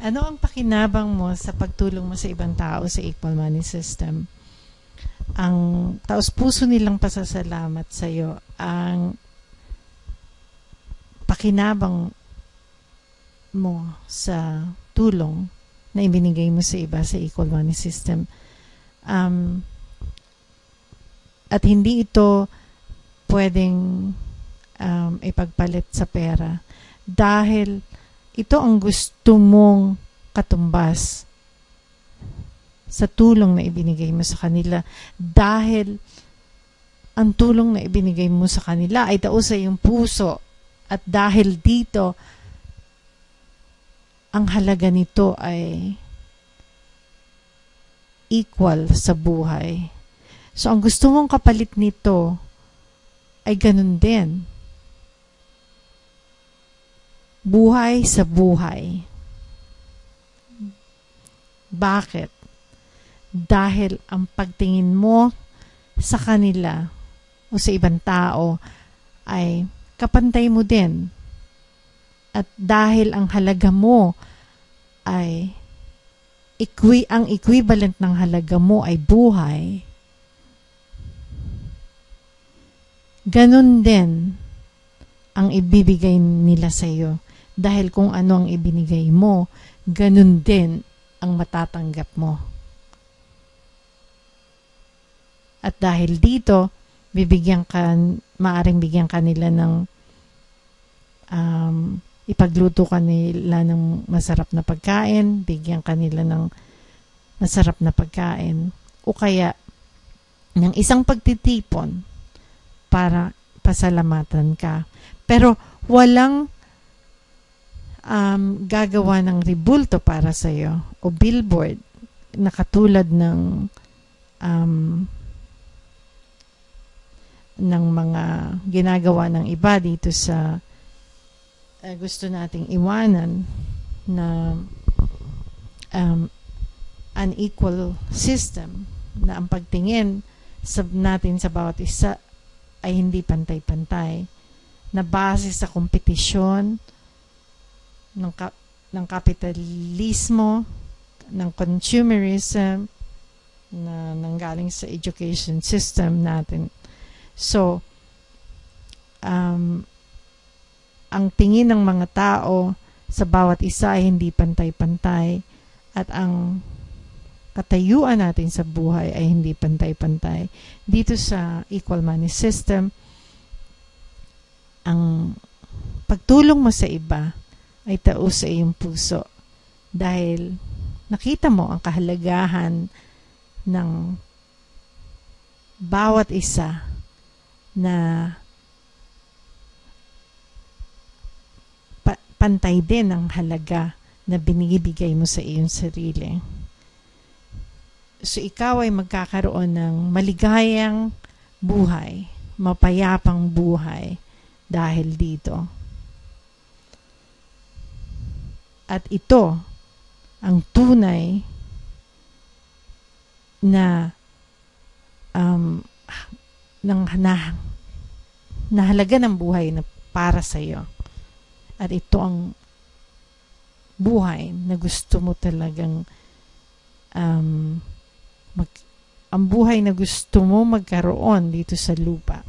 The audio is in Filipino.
Ano ang pakinabang mo sa pagtulong mo sa ibang tao sa equal money system? Ang taos puso nilang pasasalamat sa iyo ang pakinabang mo sa tulong na ibinigay mo sa iba sa equal money system. Um, at hindi ito pwedeng um, ipagpalit sa pera dahil ito ang gusto mong katumbas sa tulong na ibinigay mo sa kanila. Dahil ang tulong na ibinigay mo sa kanila ay tao sa iyong puso. At dahil dito ang halaga nito ay equal sa buhay. So, ang gusto mong kapalit nito ay ganun din buhay sa buhay. Bakit? Dahil ang pagtingin mo sa kanila o sa ibang tao ay kapantay mo din. At dahil ang halaga mo ay equi ang equivalent ng halaga mo ay buhay, ganun din ang ibibigay nila sa iyo dahil kung ano ang ibinigay mo, ganun din ang matatanggap mo. At dahil dito, bibigyan ka, maaring bigyan kanila ng um, ipagluto kanila ng masarap na pagkain, bigyan kanila ng masarap na pagkain, o kaya ng isang pagtitipon para pasalamatan ka. Pero walang um, gagawa ng ribulto para sa iyo o billboard na katulad ng um, ng mga ginagawa ng iba dito sa uh, gusto nating iwanan na um, unequal system na ang pagtingin sa natin sa bawat isa ay hindi pantay-pantay. Na base sa kompetisyon ng, ka- ng kapitalismo, ng consumerism, na nanggaling sa education system natin. So, um, ang tingin ng mga tao sa bawat isa ay hindi pantay-pantay at ang katayuan natin sa buhay ay hindi pantay-pantay. Dito sa equal money system, ang pagtulong mo sa iba ay tao sa iyong puso dahil nakita mo ang kahalagahan ng bawat isa na pa- pantay din ang halaga na binibigay mo sa iyong sarili. So ikaw ay magkakaroon ng maligayang buhay, mapayapang buhay dahil dito. At ito ang tunay na um, ng na, nahalaga ng buhay na para sa iyo. At ito ang buhay na gusto mo talagang um, mag, ang buhay na gusto mo magkaroon dito sa lupa.